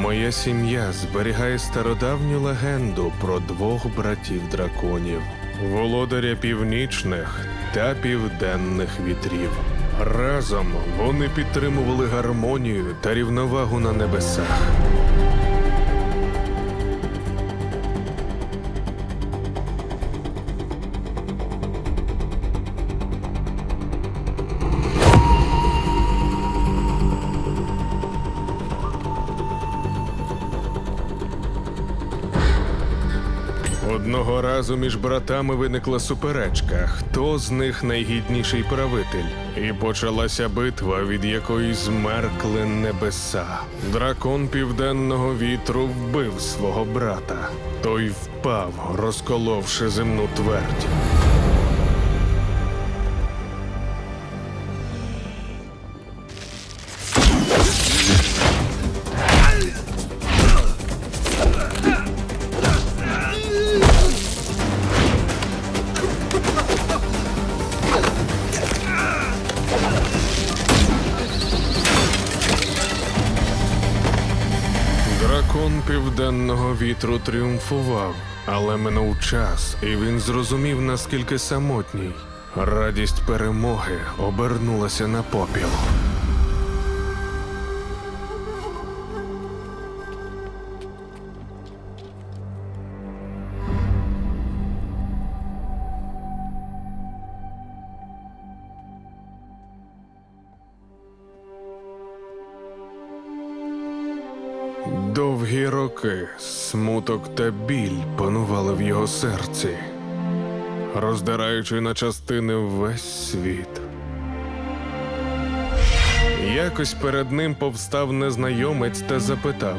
Моя сім'я зберігає стародавню легенду про двох братів драконів, володаря північних та південних вітрів. Разом вони підтримували гармонію та рівновагу на небесах. Одного разу між братами виникла суперечка, хто з них найгідніший правитель. І почалася битва, від якої змеркли небеса. Дракон південного вітру вбив свого брата. Той впав, розколовши земну твердь. Дракон південного вітру тріумфував, але минув час, і він зрозумів, наскільки самотній. Радість перемоги обернулася на попіл. Довгі роки смуток та біль панували в його серці, роздираючи на частини весь світ. Якось перед ним повстав незнайомець та запитав: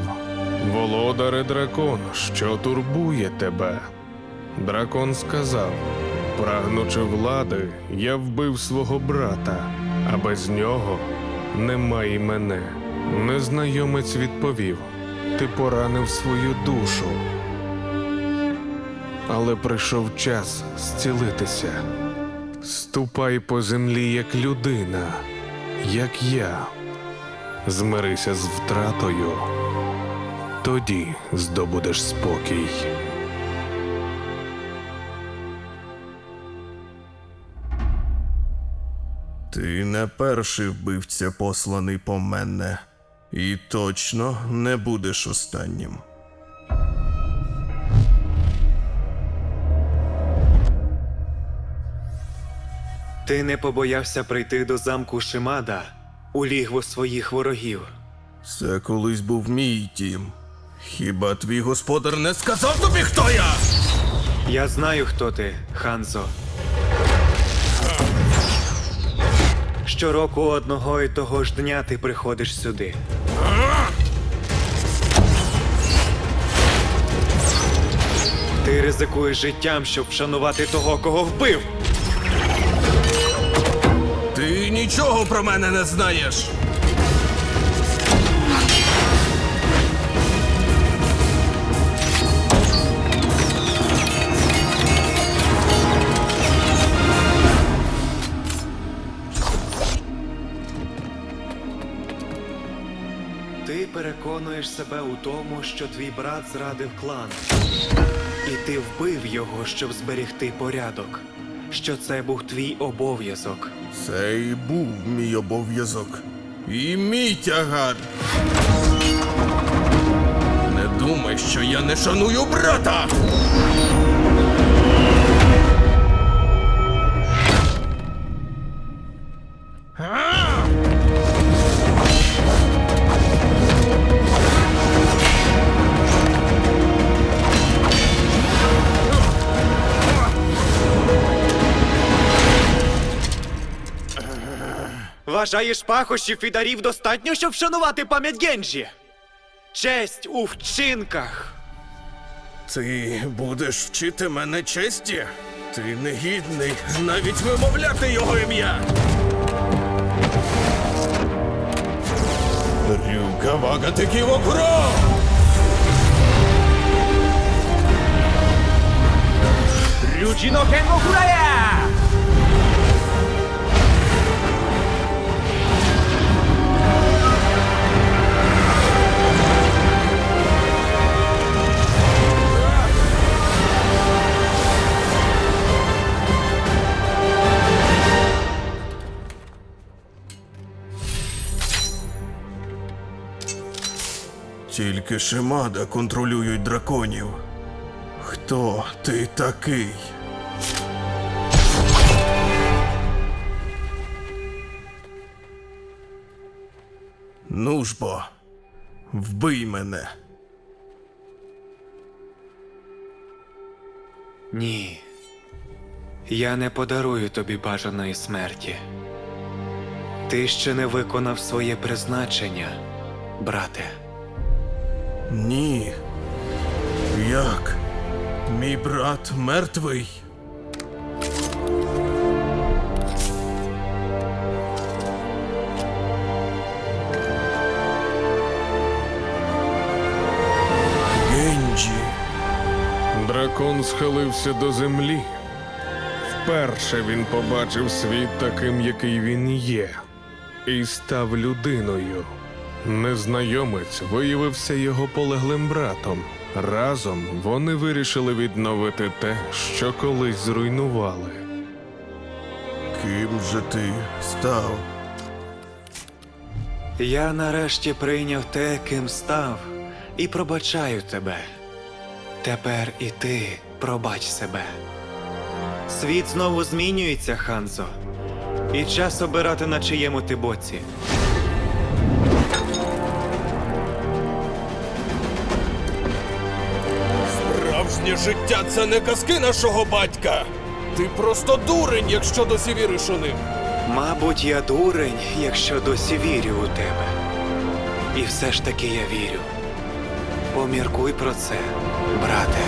Володаре дракон, що турбує тебе? Дракон сказав: Прагнучи влади, я вбив свого брата, а без нього нема і мене. Незнайомець відповів: Ти поранив свою душу. Але прийшов час зцілитися. Ступай по землі як людина, як я. Змирися з втратою, тоді здобудеш спокій. Ти не перший вбивця, посланий по мене, і точно не будеш останнім. Ти не побоявся прийти до замку Шимада у лігво своїх ворогів. Це колись був мій дім. Хіба твій господар не сказав тобі, хто я? Я знаю, хто ти, Ханзо. Щороку одного і того ж дня ти приходиш сюди. Ти ризикуєш життям, щоб вшанувати того, кого вбив. Ти нічого про мене не знаєш. Ти переконуєш себе у тому, що твій брат зрадив клан. І ти вбив його, щоб зберегти порядок. Що це був твій обов'язок. Це і був мій обов'язок. І мій тягар. Не думай, що я не шаную брата. Вважаєш пахощів і дарів достатньо, щоб вшанувати пам'ять Генджі? Честь у вчинках. Ти будеш вчити мене честі? Ти негідний навіть вимовляти його ім'я. Рюка вага теківо кро! Рючіно Кенго Курая! Тільки Шимада контролюють драконів. Хто ти такий? Ну ж бо, вбий мене. Ні. Я не подарую тобі бажаної смерті. Ти ще не виконав своє призначення, брате. Ні. Як? Мій брат мертвий? Генджі. Дракон схилився до землі. Вперше він побачив світ таким, який він є, і став людиною. Незнайомець виявився його полеглим братом. Разом вони вирішили відновити те, що колись зруйнували. Ким же ти став? Я нарешті прийняв те, ким став, і пробачаю тебе. Тепер і ти пробач себе. Світ знову змінюється, Ханзо, і час обирати на чиєму ти боці. Справжнє життя це не казки нашого батька. Ти просто дурень, якщо досі віриш у них. Мабуть, я дурень, якщо досі вірю у тебе. І все ж таки я вірю. Поміркуй про це, брате.